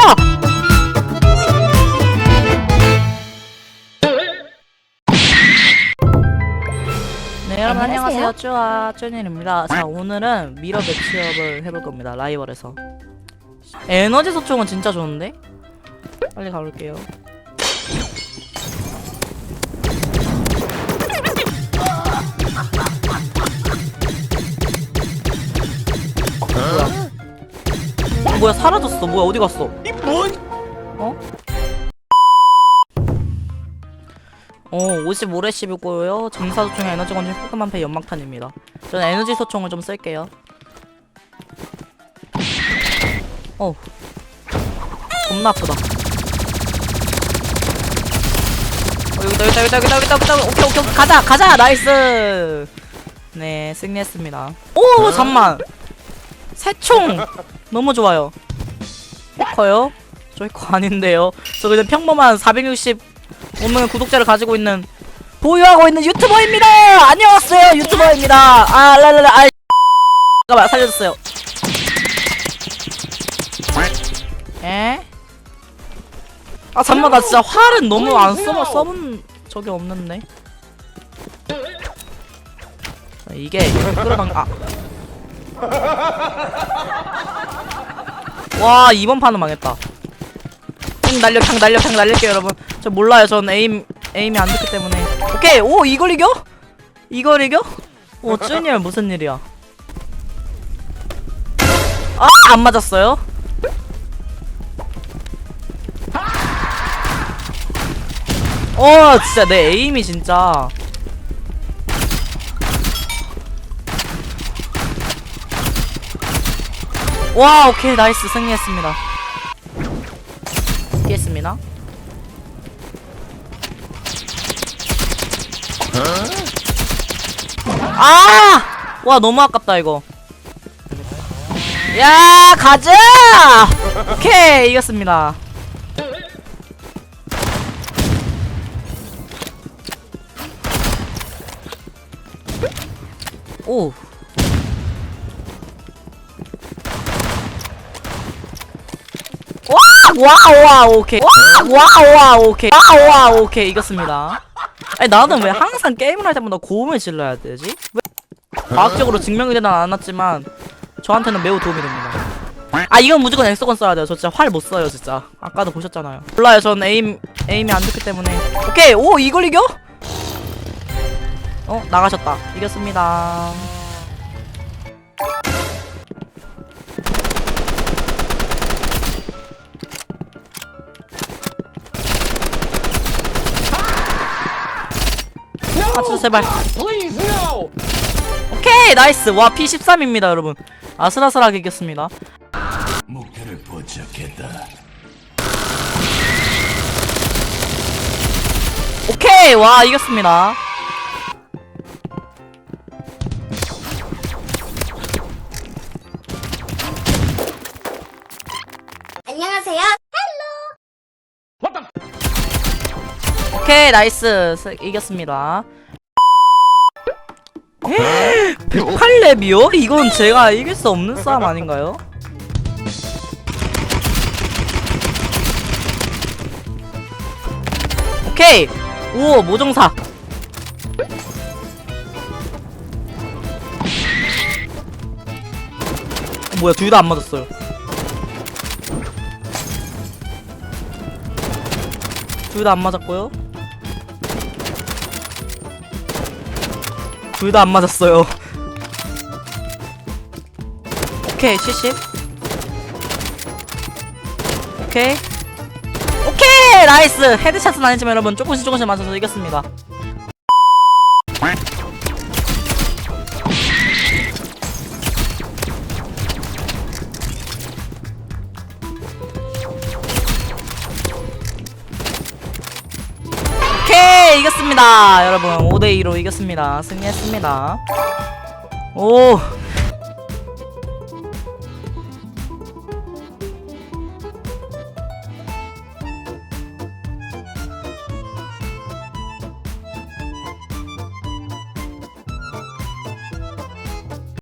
뭐야? 네 여러분 안녕하세요. 쭈아 쭈니입니다 자 오늘은 미러 매치업을 해볼 겁니다 라이벌에서 에너지 소총은 진짜 좋은데? 빨리 가볼게요 뭐야 사라졌어 뭐야 어디 갔어 어? 어, 55레시비고요. 점사소총의 에너지 건진 포크만패 연막탄입니다. 저는 에너지 소총을 좀 쓸게요. 어. 겁나 아프다. 어, 여기다, 여기다, 여기다, 여기다, 여기다, 여기다. 오케이, 오케이, 오케이. 가자, 가자! 나이스! 네, 승리했습니다. 오, 잠만! 새총! 너무 좋아요. 해커요? 저 해커 아닌데요. 저 그냥 평범한 460 오면 구독자를 가지고 있는 보유하고 있는 유튜버입니다. 안녕하세요 유튜버입니다. 아 랄랄라 아 잠깐만 살려줬어요. 에? 아 잠만 나 진짜 활은 너무 안 써봐 써본 적이 없는데. 자, 이게 끌어당 아. 와 이번 판은 망했다. 탕 날려 탕 날려 탕 날릴게요 여러분 저 몰라요 전 에임 에임이 안 좋기 때문에 오케이 오 이걸 이겨? 이걸 이겨? 오 쭈니얼 무슨 일이야 아 안 맞았어요? 어 진짜 내 에임이 진짜 와 오케이 나이스 승리했습니다 이겼습니다. 아! 와 너무 아깝다 이거. 야 가자! 오케이 이겼습니다. 오. 와우 오케이. 와우 오케이. 와우 오케이. 이겼습니다. 아니 나는 왜 항상 게임을 할 때마다 고음을 질러야 되지? 왜? 과학적으로 증명이 되진 않았지만 저한테는 매우 도움이 됩니다. 아 이건 무조건 엑소건 써야 돼요. 저 진짜 활 못 써요 진짜. 아까도 보셨잖아요. 몰라요. 전 에임 에임이 안 좋기 때문에. 오케이. 오 이걸 이겨? 어 나가셨다. 이겼습니다 아 진짜 제발! 오케이 나이스 와 P13입니다 여러분 아슬아슬하게 이겼습니다 목표를 포착했다. 오케이 와 이겼습니다 오케이 나이스. 스- 이겼습니다. 108렙이요? 이건 제가 이길 수 없는 싸움 아닌가요? 오케이. 오 모정사. 어, 뭐야 둘 다 안 맞았어요. 둘 다 안 맞았고요 둘 다 안 맞았어요. 오케이 70 오케이. 오케이 나이스. 헤드샷은 아니지만 여러분 조금씩 조금씩 맞아서 이겼습니다 이겼습니다. 여러분 5대2로 이겼습니다. 승리했습니다. 오